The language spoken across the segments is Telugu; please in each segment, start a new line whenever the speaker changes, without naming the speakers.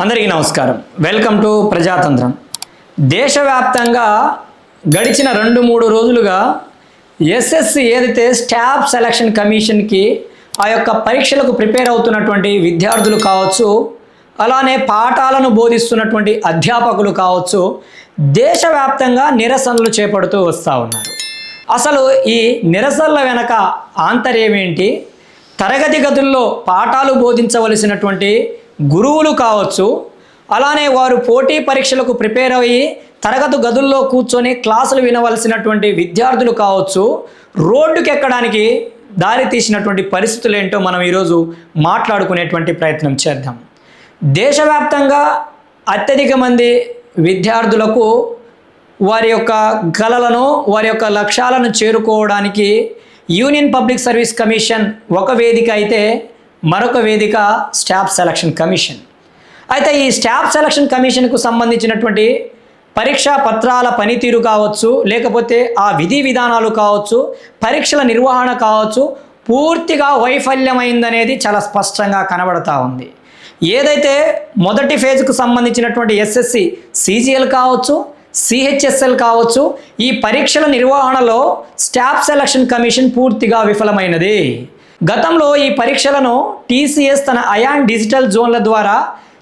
అందరికీ నమస్కారం. Welcome to Prajatantram. దేశవ్యాప్తంగా గడిచిన రెండు మూడు రోజులుగా ఎస్ఎస్సి ఏదైతే స్టాఫ్ సెలక్షన్ కమిషన్కి ఆ యొక్క పరీక్షలకు ప్రిపేర్ అవుతున్నటువంటి విద్యార్థులు కావచ్చు అలానే పాఠాలను బోధిస్తున్నటువంటి అధ్యాపకులు కావచ్చు దేశవ్యాప్తంగా నిరసనలు చేపడుతూ వస్తూ ఉన్నారు. అసలు ఈ నిరసనల వెనక ఆంతర్యం ఏంటి? తరగతి గదుల్లో పాఠాలు బోధించవలసినటువంటి గురువులు కావచ్చు అలానే వారు పోటీ పరీక్షలకు ప్రిపేర్ అయ్యి తరగతి గదుల్లో కూర్చొని క్లాసులు వినవలసినటువంటి విద్యార్థులు కావచ్చు రోడ్డుకి ఎక్కడానికి దారి తీసినటువంటి పరిస్థితులు ఏంటో మనం ఈరోజు మాట్లాడుకునేటువంటి ప్రయత్నం చేద్దాం. దేశవ్యాప్తంగా అత్యధిక మంది విద్యార్థులకు వారి యొక్క కలలను వారి యొక్క లక్ష్యాలను చేరుకోవడానికి యూనియన్ పబ్లిక్ సర్వీస్ కమిషన్ ఒక వేదిక అయితే మరొక వేదిక స్టాఫ్ సెలక్షన్ కమిషన్. అయితే ఈ స్టాఫ్ సెలక్షన్ కమిషన్కు సంబంధించినటువంటి పరీక్షా పత్రాల పనితీరు కావచ్చు లేకపోతే ఆ విధి విధానాలు కావచ్చు పరీక్షల నిర్వహణ కావచ్చు పూర్తిగా వైఫల్యమైందనేది చాలా స్పష్టంగా కనబడతా ఉంది. ఏదైతే మొదటి ఫేజ్కు సంబంధించినటువంటి ఎస్ఎస్సి సీజీఎల్ కావచ్చు సిహెచ్ఎస్ఎల్ కావచ్చు ఈ పరీక్షల నిర్వహణలో స్టాఫ్ సెలక్షన్ కమిషన్ పూర్తిగా విఫలమైనది. గతంలో ఈ పరీక్షలను టీసీఎస్ తన అయాన్ డిజిటల్ జోన్ల ద్వారా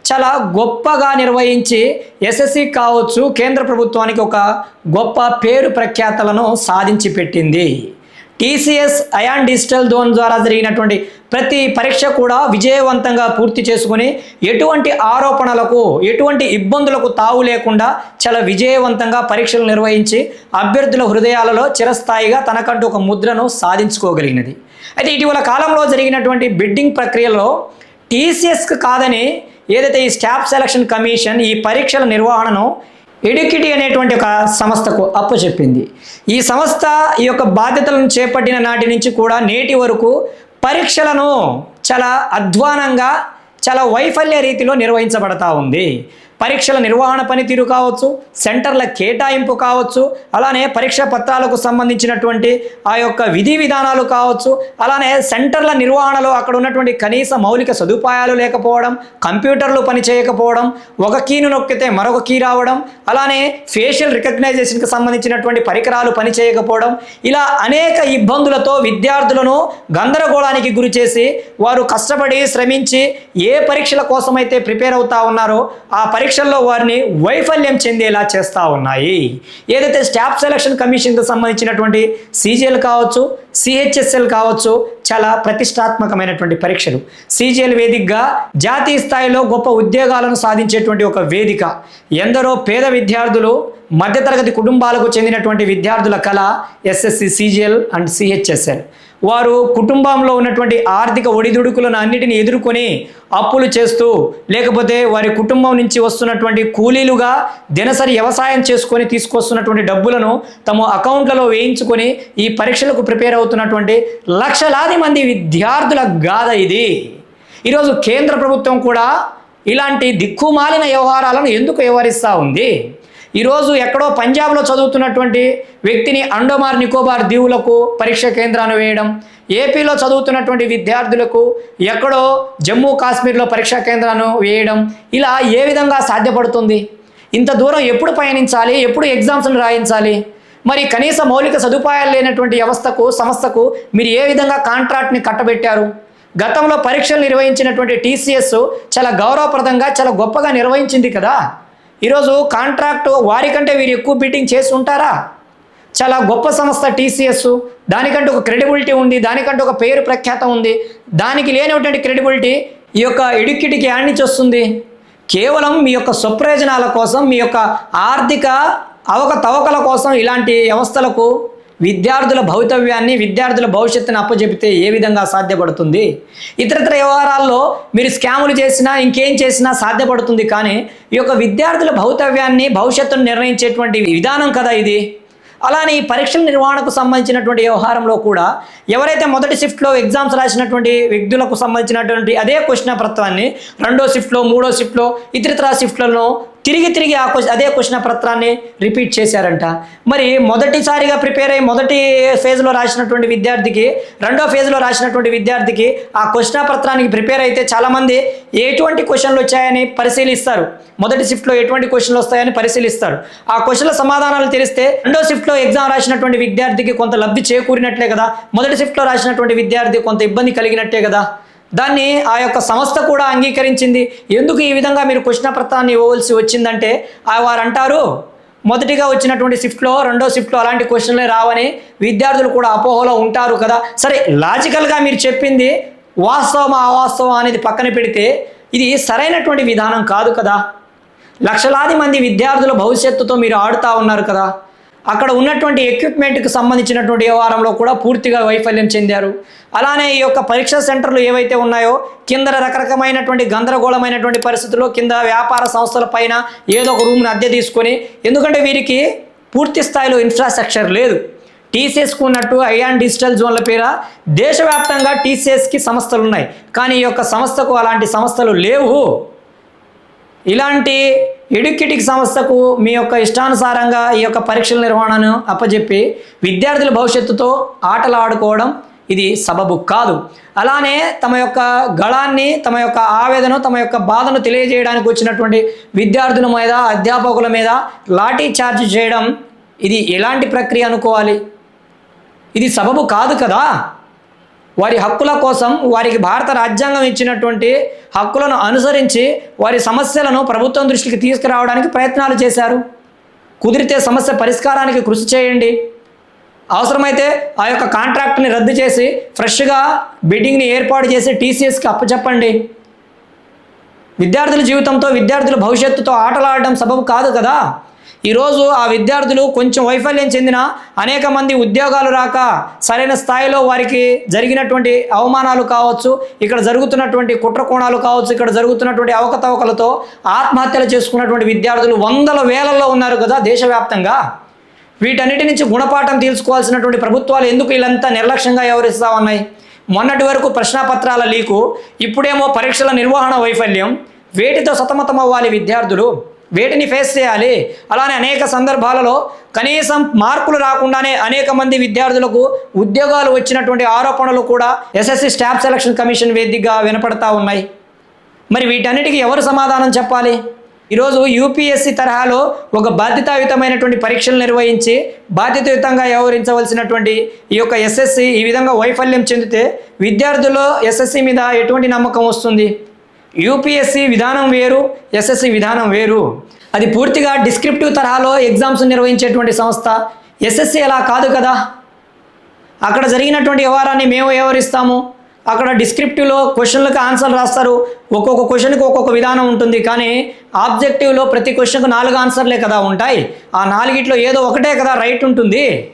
చాలా గొప్పగా నిర్వహించి ఎస్ఎస్సి కావచ్చు కేంద్ర ప్రభుత్వానికి ఒక గొప్ప పేరు ప్రఖ్యాతలను సాధించి పెట్టింది. టీసీఎస్ అయాన్ డిజిటల్ జోన్ ద్వారా జరిగినటువంటి ప్రతి పరీక్ష కూడా విజయవంతంగా పూర్తి చేసుకుని ఎటువంటి ఆరోపణలకు ఎటువంటి ఇబ్బందులకు తావు లేకుండా చాలా విజయవంతంగా పరీక్షలు నిర్వహించి అభ్యర్థుల హృదయాలలో చిరస్థాయిగా తనకంటూ ఒక ముద్రను సాధించుకోగలిగినది. అయితే ఇటీవల కాలంలో జరిగినటువంటి బిడ్డింగ్ ప్రక్రియలో టీసీఎస్కి కాదని ఏదైతే ఈ స్టాఫ్ సెలక్షన్ కమిషన్ ఈ పరీక్షల నిర్వహణను ఎడ్యుకిటీ అనేటువంటి ఒక సంస్థకు అప్పచెప్పింది ఈ సంస్థ ఈ యొక్క బాధ్యతలను చేపట్టిన నాటి నుంచి కూడా నేటి వరకు పరీక్షలను చాలా అధ్వానంగా చాలా వైఫల్య రీతిలో నిర్వహించబడతా ఉంది. పరీక్షల నిర్వహణ పనితీరు కావచ్చు సెంటర్ల కేటాయింపు కావచ్చు అలానే పరీక్ష పత్రాలకు సంబంధించినటువంటి ఆ యొక్క విధి విధానాలు కావచ్చు అలానే సెంటర్ల నిర్వహణలో అక్కడ ఉన్నటువంటి కనీస మౌలిక సదుపాయాలు లేకపోవడం కంప్యూటర్లు పనిచేయకపోవడం ఒక కీను నొక్కితే మరొక కీ రావడం అలానే ఫేషియల్ రికగ్నైజేషన్కి సంబంధించినటువంటి పరికరాలు పనిచేయకపోవడం ఇలా అనేక ఇబ్బందులతో విద్యార్థులను గందరగోళానికి గురి చేసి వారు కష్టపడి శ్రమించి ఏ పరీక్షల కోసమైతే ప్రిపేర్ అవుతా ఉన్నారో ఆ పరీక్ష పరీక్షల్లో వారిని వైఫల్యం చెందేలా చేస్తూ ఉన్నాయి. ఏదైతే స్టాఫ్ సెలక్షన్ కమిషన్కి సంబంధించినటువంటి సీజీఎల్ కావచ్చు సిహెచ్ఎస్ఎల్ కావచ్చు చాలా ప్రతిష్టాత్మకమైనటువంటి పరీక్షలు. సీజీఎల్ వేదికగా జాతీయ స్థాయిలో గొప్ప ఉద్యోగాలను సాధించేటువంటి ఒక వేదిక. ఎందరో పేద విద్యార్థులు మధ్యతరగతి కుటుంబాలకు చెందినటువంటి విద్యార్థుల కళ ఎస్ఎస్సి సీజీఎల్ అండ్ సిహెచ్ఎస్ఎల్. వారు కుటుంబంలో ఉన్నటువంటి ఆర్థిక ఒడిదుడుకులను అన్నిటిని ఎదుర్కొని అప్పులు చేస్తూ లేకపోతే వారి కుటుంబం నుంచి వస్తున్నటువంటి కూలీలుగా దినసరి వ్యవసాయం చేసుకొని తీసుకొస్తున్నటువంటి డబ్బులను తమ అకౌంట్లలో వేయించుకొని ఈ పరీక్షలకు ప్రిపేర్ అవుతున్నటువంటి లక్షలాది మంది విద్యార్థుల గాథ ఇది. ఈరోజు కేంద్ర ప్రభుత్వం కూడా ఇలాంటి దిక్కుమాలిన వ్యవహారాలను ఎందుకు వ్యవహరిస్తూ ఉంది? ఈరోజు ఎక్కడో పంజాబ్లో చదువుతున్నటువంటి వ్యక్తిని అండోమార్ నికోబార్ దీవులకు పరీక్ష కేంద్రాన్ని వేయడం ఏపీలో చదువుతున్నటువంటి విద్యార్థులకు ఎక్కడో జమ్మూ కాశ్మీర్లో పరీక్షా కేంద్రాన్ని వేయడం ఇలా ఏ విధంగా సాధ్యపడుతుంది? ఇంత దూరం ఎప్పుడు పయనించాలి? ఎప్పుడు ఎగ్జామ్స్ను రాయించాలి? మరి కనీస మౌలిక సదుపాయాలు లేనటువంటి వ్యవస్థకు సంస్థకు మీరు ఏ విధంగా కాంట్రాక్ట్ని కట్టబెట్టారు? గతంలో పరీక్షలు నిర్వహించినటువంటి టీసీఎస్ చాలా గౌరవప్రదంగా చాలా గొప్పగా నిర్వహించింది కదా? ఈరోజు కాంట్రాక్ట్ వారికంటే వీరు ఎక్కువ బిడ్డింగ్ చేసి ఉంటారా? చాలా గొప్ప సంస్థ టీసీఎస్. దానికంటే ఒక క్రెడిబిలిటీ ఉంది దానికంటే ఒక పేరు ప్రఖ్యాతం ఉంది. దానికి లేనటువంటి క్రెడిబిలిటీ ఈ యొక్క ఇడుక్కిటికి యాడ్ నుంచి వస్తుంది. కేవలం మీ యొక్క స్వప్రయోజనాల కోసం మీ యొక్క ఆర్థిక అవకతవకల కోసం ఇలాంటి వ్యవస్థలకు విద్యార్థుల భవితవ్యాన్ని విద్యార్థుల భవిష్యత్తును అప్పచెపితే ఏ విధంగా సాధ్యపడుతుంది? ఇతరత్ర వ్యవహారాల్లో మీరు స్కాములు చేసినా ఇంకేం చేసినా సాధ్యపడుతుంది కానీ ఈ యొక్క విద్యార్థుల భవితవ్యాన్ని భవిష్యత్తును నిర్ణయించేటువంటి విధానం కదా ఇది. అలానే ఈ పరీక్షల నిర్వహణకు సంబంధించినటువంటి వ్యవహారంలో కూడా ఎవరైతే మొదటి షిఫ్ట్లో ఎగ్జామ్స్ రాసినటువంటి వ్యక్తులకు సంబంధించినటువంటి అదే క్వశ్చన్ పత్రాన్ని రెండో షిఫ్ట్లో మూడో షిఫ్ట్లో ఇతరితర షిఫ్ట్లలో తిరిగి తిరిగి ఆ క్వశ్చన్ అదే క్వశ్చన్ పత్రాన్ని రిపీట్ చేశారంట. మరి మొదటిసారిగా ప్రిపేర్ అయ్యి మొదటి ఫేజ్లో రాసినటువంటి విద్యార్థికి రెండో ఫేజ్లో రాసినటువంటి విద్యార్థికి ఆ క్వశ్చన్ పత్రానికి ప్రిపేర్ అయితే చాలామంది ఎటువంటి క్వశ్చన్లు వచ్చాయని పరిశీలిస్తారు. మొదటి షిఫ్ట్లో ఎటువంటి క్వశ్చన్లు వస్తాయని పరిశీలిస్తారు. ఆ క్వశ్చన్ల సమాధానాలు తెలిస్తే రెండో షిఫ్ట్లో ఎగ్జామ్ రాసినటువంటి విద్యార్థికి కొంత లబ్ధి చేకూరినట్లే కదా. మొదటి షిఫ్ట్లో రాసినటువంటి విద్యార్థి కొంత ఇబ్బంది కలిగినట్టే కదా. దాన్ని ఆ యొక్క సంస్థ కూడా అంగీకరించింది. ఎందుకు ఈ విధంగా మీరు క్వశ్చన్ పత్రాన్ని ఇవ్వవలసి వచ్చిందంటే ఆ వారు అంటారు మొదటిగా వచ్చినటువంటి షిఫ్ట్లో రెండో షిఫ్ట్లో అలాంటి క్వశ్చన్లే రావని విద్యార్థులు కూడా అపోహలో ఉంటారు కదా. సరే లాజికల్గా మీరు చెప్పింది వాస్తవం అవాస్తవం అనేది పక్కన పెడితే ఇది సరైనటువంటి విధానం కాదు కదా. లక్షలాది మంది విద్యార్థుల భవిష్యత్తుతో మీరు ఆడుతూ ఉన్నారు కదా. అక్కడ ఉన్నటువంటి ఎక్విప్మెంట్కి సంబంధించినటువంటి వ్యవహారంలో కూడా పూర్తిగా వైఫల్యం చెందారు. అలానే ఈ యొక్క పరీక్షా సెంటర్లు ఏవైతే ఉన్నాయో కింద రకరకమైనటువంటి గందరగోళమైనటువంటి పరిస్థితుల్లో కింద వ్యాపార సంస్థల పైన ఏదో ఒక రూమ్ని అద్దె తీసుకొని ఎందుకంటే వీరికి పూర్తి స్థాయిలో ఇన్ఫ్రాస్ట్రక్చర్ లేదు. టీసీఎస్కు ఉన్నట్టు ఐఆన్ డిజిటల్ జోన్ల పేర దేశవ్యాప్తంగా టీసీఎస్కి సంస్థలు ఉన్నాయి కానీ ఈ యొక్క సంస్థకు అలాంటి సంస్థలు లేవు. ఇలాంటి ఎడ్యుకేటిక్ సంస్థకు మీ యొక్క ఇష్టానుసారంగా ఈ యొక్క పరీక్షల నిర్వహణను అప్పజెప్పి విద్యార్థుల భవిష్యత్తుతో ఆటలు ఆడుకోవడం ఇది సబబు కాదు. అలానే తమ యొక్క గళాన్ని తమ యొక్క ఆవేదన తమ యొక్క బాధను తెలియజేయడానికి వచ్చినటువంటి విద్యార్థుల మీద అధ్యాపకుల మీద లాఠీ చార్జ్ చేయడం ఇది ఎలాంటి ప్రక్రియ అనుకోవాలి? ఇది సబబు కాదు కదా? వారి హక్కుల కోసం వారికి భారత రాజ్యాంగం ఇచ్చినటువంటి హక్కులను అనుసరించి వారి సమస్యలను ప్రభుత్వం దృష్టికి తీసుకురావడానికి ప్రయత్నాలు చేశారు. కుదిరితే సమస్య పరిష్కారానికి కృషి చేయండి. అవసరమైతే ఆ యొక్క కాంట్రాక్ట్ని రద్దు చేసి ఫ్రెష్గా బిడ్డింగ్ని ఏర్పాటు చేసి టీసీఎస్కి అప్పచెప్పండి. విద్యార్థుల జీవితంతో విద్యార్థుల భవిష్యత్తుతో ఆటలాడడం సబబు కాదు కదా? ఈరోజు ఆ విద్యార్థులు కొంచెం వైఫల్యం చెందిన అనేక మంది ఉద్యోగాలు రాక సరైన స్థాయిలో వారికి జరిగినటువంటి అవమానాలు కావచ్చు ఇక్కడ జరుగుతున్నటువంటి కుట్రకోణాలు కావచ్చు ఇక్కడ జరుగుతున్నటువంటి అవకతవకలతో ఆత్మహత్యలు చేసుకున్నటువంటి విద్యార్థులు వందల వేలల్లో ఉన్నారు కదా దేశవ్యాప్తంగా. వీటన్నిటి నుంచి గుణపాఠం తీసుకోవాల్సినటువంటి ప్రభుత్వాలు ఎందుకు వీళ్ళంతా నిర్లక్ష్యంగా వ్యవహరిస్తూ ఉన్నాయి? మొన్నటి వరకు ప్రశ్నాపత్రాల లీకు ఇప్పుడేమో పరీక్షల నిర్వహణ వైఫల్యం వేటితో సతమతం అవ్వాలి విద్యార్థులు? వేటిని ఫేస్ చేయాలి. అలానే అనేక సందర్భాలలో కనీసం మార్కులు రాకుండానే అనేక మంది విద్యార్థులకు ఉద్యోగాలు వచ్చినటువంటి ఆరోపణలు కూడా ఎస్ఎస్సి స్టాఫ్ సెలక్షన్ కమిషన్ వేదికగా వినపడతా ఉన్నాయి. మరి వీటన్నిటికీ ఎవరు సమాధానం చెప్పాలి? ఈరోజు యూపీఎస్సి తరహాలో ఒక బాధ్యతాయుతమైనటువంటి పరీక్షలు నిర్వహించి బాధ్యతాయుతంగా వ్యవహరించవలసినటువంటి ఈ యొక్క ఎస్ఎస్సి ఈ విధంగా వైఫల్యం చెందితే విద్యార్థుల్లో ఎస్ఎస్సి మీద ఎటువంటి నమ్మకం వస్తుంది? యూపీఎస్సి విధానం వేరు ఎస్ఎస్సి విధానం వేరు. అది పూర్తిగా డిస్క్రిప్టివ్ తరహాలో ఎగ్జామ్స్ నిర్వహించేటువంటి సంస్థ. ఎస్ఎస్సి అలా కాదు కదా? అక్కడ జరిగినటువంటి వ్యవహారాన్ని మేము వ్యవహరిస్తాము. అక్కడ డిస్క్రిప్టివ్లో క్వశ్చన్లకు ఆన్సర్ రాస్తారు. ఒక్కొక్క క్వశ్చన్కి ఒక్కొక్క విధానం ఉంటుంది. కానీ ఆబ్జెక్టివ్లో ప్రతి క్వశ్చన్కు నాలుగు ఆన్సర్లే కదా ఉంటాయి. ఆ నాలుగిట్లో ఏదో ఒకటే కదా రైట్ ఉంటుంది.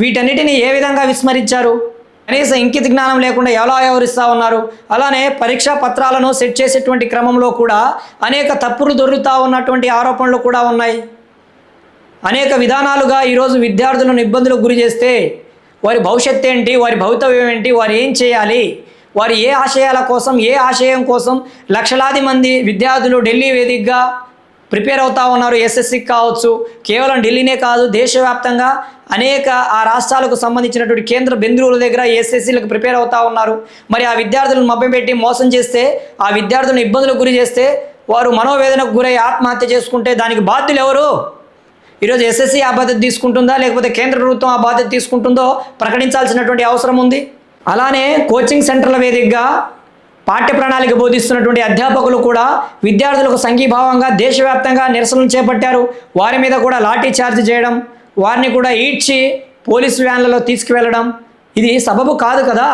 వీటన్నిటిని ఏ విధంగా విస్మరించారు? కనీసం ఇంకిత జ్ఞానం లేకుండా ఎలా వ్యవహరిస్తూ ఉన్నారు? అలానే పరీక్షా పత్రాలను సెట్ చేసేటువంటి క్రమంలో కూడా అనేక తప్పులు దొరుకుతూ ఉన్నటువంటి ఆరోపణలు కూడా ఉన్నాయి. అనేక విధానాలుగా ఈరోజు విద్యార్థులను ఇబ్బందులకు గురి చేస్తే వారి భవిష్యత్తు ఏంటి? వారి భవితవ్యం ఏంటి? వారు ఏం చేయాలి? వారు ఏ ఆశయాల కోసం ఏ ఆశయం కోసం లక్షలాది మంది విద్యార్థులు ఢిల్లీ వేదికగా ప్రిపేర్ అవుతా ఉన్నారు ఎస్ఎస్సికి కావచ్చు కేవలం ఢిల్లీనే కాదు దేశవ్యాప్తంగా అనేక ఆ రాష్ట్రాలకు సంబంధించినటువంటి కేంద్ర బిందువుల దగ్గర ఎస్ఎస్సీలకు ప్రిపేర్ అవుతా ఉన్నారు. మరి ఆ విద్యార్థులను మభ్యపెట్టి మోసం చేస్తే ఆ విద్యార్థులను ఇబ్బందులకు గురి చేస్తే వారు మనోవేదనకు గురై ఆత్మహత్య చేసుకుంటే దానికి బాధ్యులు ఎవరు? ఈరోజు ఎస్ఎస్సీ ఆ బాధ్యత తీసుకుంటుందా లేకపోతే కేంద్ర ప్రభుత్వం ఆ బాధ్యత తీసుకుంటుందో ప్రకటించాల్సినటువంటి అవసరం ఉంది? అలానే కోచింగ్ సెంటర్ల వేదికగా పాఠ్య ప్రణాళిక బోధిస్తున్నటువంటి అధ్యాపకులు కూడా విద్యార్థులకు సంఘీభావంగా దేశవ్యాప్తంగా నిరసనలు చేపట్టారు. వారి మీద కూడా లాఠీ చార్జ్ చేయడం వారిని కూడా ఈడ్చి పోలీసు వ్యాన్లలో తీసుకువెళ్ళడం ఇది సబబు కాదు కదా.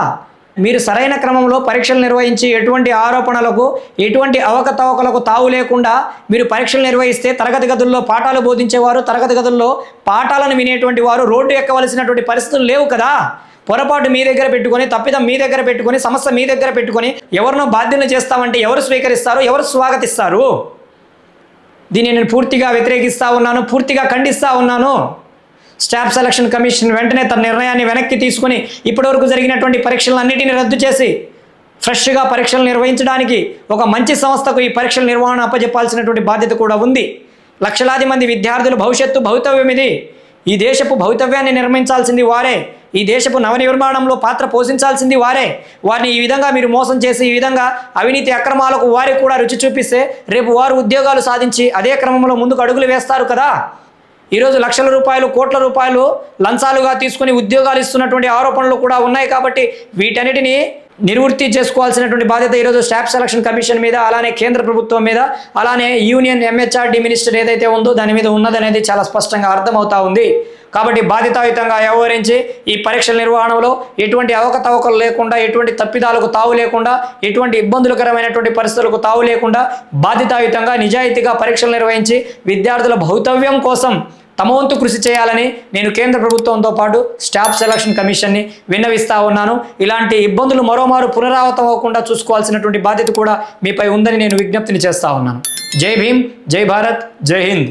మీరు సరైన క్రమంలో పరీక్షలు నిర్వహించి ఎటువంటి ఆరోపణలకు ఎటువంటి అవకతవకలకు తావు లేకుండా మీరు పరీక్షలు నిర్వహిస్తే తరగతి గదుల్లో పాఠాలు బోధించేవారు తరగతి గదుల్లో పాఠాలను వినేటువంటి వారు రోడ్డు ఎక్కవలసినటువంటి పరిస్థితులు లేవు కదా. పొరపాటు మీ దగ్గర పెట్టుకొని తప్పిదం మీ దగ్గర పెట్టుకొని సమస్య మీ దగ్గర పెట్టుకొని ఎవరినో బాధ్యతలు చేస్తామంటే ఎవరు స్వీకరిస్తారు ఎవరు స్వాగతిస్తారు? దీన్ని నేను పూర్తిగా వ్యతిరేకిస్తూ ఉన్నాను పూర్తిగా ఖండిస్తూ ఉన్నాను. స్టాఫ్ సెలక్షన్ కమిషన్ వెంటనే తన నిర్ణయాన్ని వెనక్కి తీసుకుని ఇప్పటివరకు జరిగినటువంటి పరీక్షలన్నిటిని రద్దు చేసి ఫ్రెష్గా పరీక్షలు నిర్వహించడానికి ఒక మంచి సంస్థకు ఈ పరీక్షల నిర్వహణ అప్పజెప్పాల్సినటువంటి బాధ్యత కూడా ఉంది. లక్షలాది మంది విద్యార్థుల భవిష్యత్తు భవితవ్యం ఇది. ఈ దేశపు భవితవ్యాన్ని నిర్మించాల్సింది వారే. ఈ దేశపు నవనిర్మాణంలో పాత్ర పోషించాల్సింది వారే. వారిని ఈ విధంగా మీరు మోసం చేసి ఈ విధంగా అవినీతి అక్రమాలకు వారికి కూడా రుచి చూపిస్తే రేపు వారు ఉద్యోగాలు సాధించి అదే క్రమంలో ముందుకు అడుగులు వేస్తారు కదా. ఈరోజు లక్షల రూపాయలు కోట్ల రూపాయలు లంచాలుగా తీసుకుని ఉద్యోగాలు ఇస్తున్నటువంటి ఆరోపణలు కూడా ఉన్నాయి కాబట్టి వీటన్నిటిని నిర్వృత్తి చేసుకోవాల్సినటువంటి బాధ్యత ఈరోజు స్టాఫ్ సెలక్షన్ కమిషన్ మీద అలానే కేంద్ర ప్రభుత్వం మీద అలానే యూనియన్ ఎంహెచ్ఆర్డి మినిస్టర్ ఏదైతే ఉందో దాని మీద ఉన్నదనేది చాలా స్పష్టంగా అర్థమవుతా ఉంది. కాబట్టి బాధితాయుతంగా వ్యవహరించి ఈ పరీక్షల నిర్వహణలో ఎటువంటి అవకతవకలు లేకుండా ఎటువంటి తప్పిదాలకు తావు లేకుండా ఎటువంటి ఇబ్బందులకరమైనటువంటి పరిస్థితులకు తావు లేకుండా బాధితాయుతంగా నిజాయితీగా పరీక్షలు నిర్వహించి విద్యార్థుల భవితవ్యం కోసం తమ వంతు కృషి చేయాలని నేను కేంద్ర ప్రభుత్వంతో పాటు స్టాఫ్ సెలక్షన్ కమిషన్ని విన్నవిస్తా ఉన్నాను. ఇలాంటి ఇబ్బందులు మరోమారు పునరావృతం అవ్వకుండా చూసుకోవాల్సినటువంటి బాధ్యత కూడా మీపై ఉందని నేను విజ్ఞప్తిని చేస్తా ఉన్నాను. జై భీమ్ జై భారత్ జై హింద్.